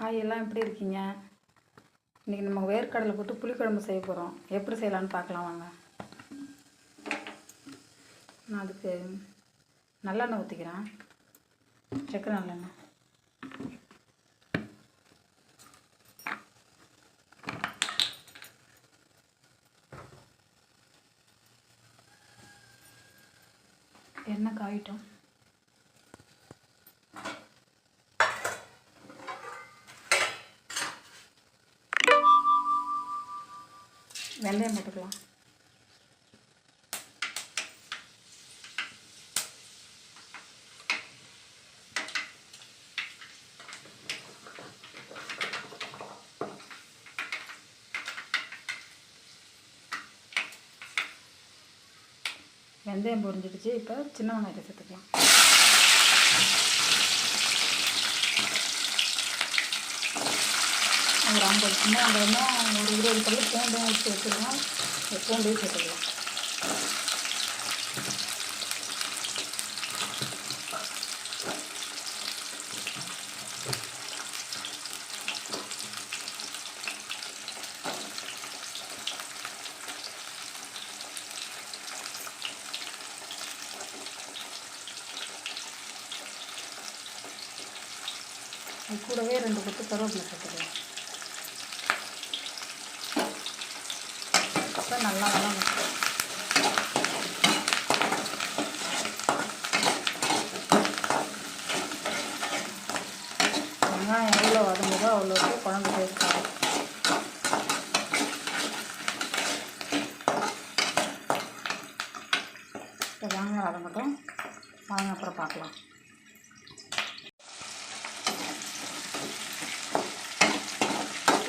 Hi எல்லாம் எப்படி இருக்கீங்க? இன்றைக்கி நம்ம வேர்க்கடலை போட்டு புளிக்குழம்பு செய்ய போகிறோம் எப்படி செய்யலான்னு பார்க்கலாம் வாங்க. நான் அதுக்கு நல்லெண்ணெய் ஊற்றிக்கிறேன் சக்கரை நல்லெண்ணெய். எண்ணெய் காயிட்டோம். வெந்தயம் போட்டுக்கலாம். வெந்தயம் பொரிஞ்சிடுச்சு. இப்போ சின்ன வெங்காயத்தை சேர்த்துக்கலாம். ஒரு ஐம்பது சின்ன வெங்காயமும் ஒரு இருபது கல் பூண்டும் வச்சு வச்சுருக்கோம் இந்த பூண்டையும் சேர்த்துக்கலாம். கூடவே ரெண்டு பத்து கருவேப்பிலை சேர்த்துக்கலாம். நல்லா வளரும் வெங்காயம் எவ்வளோ வதங்குதோ அவ்வளோக்கு குழம்பு டேஸ்ட் ஆகும் இப்போ வெங்காயம் வதங்கட்டும். வாங்க அப்புறம் பார்க்கலாம்.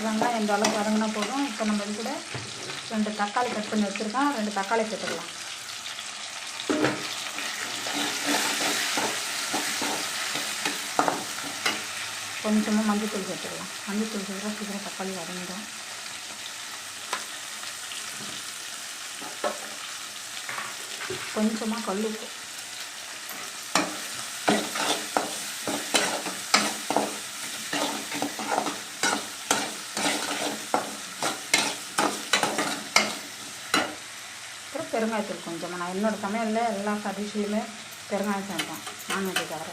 வெங்காயம் இந்த அளவுக்கு வதங்கினா போதும். இப்போ நம்ம கூட ரெண்டு தக்காளி கட் பண்ணி வச்சுருக்கோம் ரெண்டு தக்காளி சேர்த்துக்கலாம். கொஞ்சமாக மஞ்சத்தூள் சேர்த்துக்கலாம். மஞ்சத்தூள் சேர்த்தா சீக்கிரம் தக்காளி வதங்கிடும். கொஞ்சமாக கல் உப்பு. அப்புறம் பெருங்காயத்தூள் கொஞ்சமாக நான் என்னோடய சமையலில் எல்லா டிஷ்ஷுலையுமே பெருங்காயம் சேர்ப்பேன் நான்வெஜ் தவிர.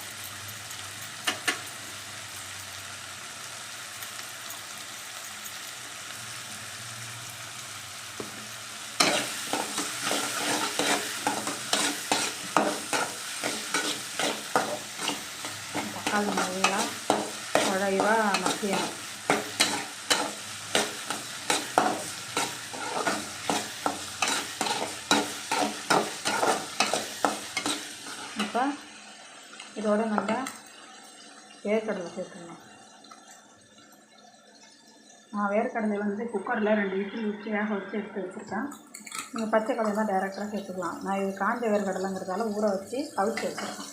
தக்காளி நல்லா குழைவாக மசியணும் இப்போ இதோட நம்ம வேர்க்கடலை சேர்த்துக்கணும் நான் வேர்க்கடலை வந்து குக்கரில் ரெண்டு இட்லி வச்சு வேக வச்சு எடுத்து வச்சுருக்கேன். நீங்கள் பச்சை கடலை தான் டேரெக்டாக சேர்த்துக்கலாம். நான் இது காஞ்ச வேர்க்கடலைங்கிறதால ஊற வச்சு அவிச்சு வச்சுருக்கேன்.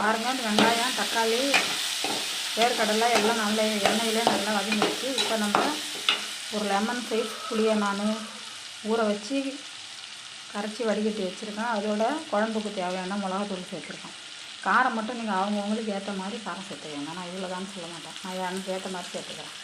பாருங்கள் இந்த வெங்காயம் தக்காளி வேர்க்கடலை எல்லாம் நல்ல எண்ணெயிலே நல்லா வதங்கிடுச்சு இப்போ நம்ம ஒரு லெமன் சைஸ் புளியை நான் ஊற வச்சு கரைச்சி வடிகட்டி வச்சுருக்கேன். அதோட குழம்புக்கு தேவையான மிளகாத்தூள் சேர்த்துருக்கேன். காரம் மட்டும் நீங்கள் அவங்கவுங்களுக்கு ஏற்ற மாதிரி காரம் சேர்த்துக்கோங்க. நான் இவ்வளோ தான் சொல்ல மாட்டேன். நான் எனக்கு ஏற்ற மாதிரி சேர்த்துக்கிறேன்.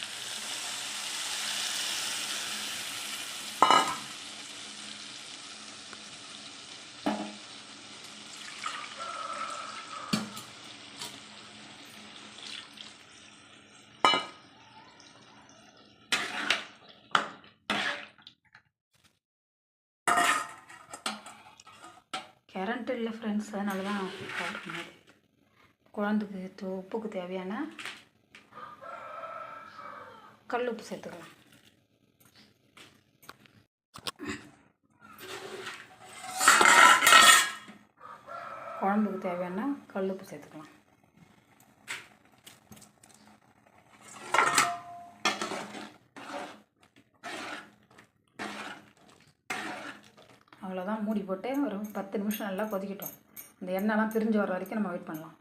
கரண்ட் இல்லை ஃப்ரெண்ட்ஸ் அதனால தான் கால் பண்ணது. குழந்தைக்கு உப்புக்கு தேவையான கல் உப்பு சேர்த்துக்கலாம். குழம்புக்கு தேவையான கல் உப்பு சேர்த்துக்கலாம். அவ்வளோதான் மூடி போட்டு ஒரு பத்து நிமிஷம் நல்லா கொதிக்கட்டும். இந்த எண்ணெய்லாம் பிரிஞ்சு வர வரைக்கும் நம்ம வெயிட் பண்ணலாம்.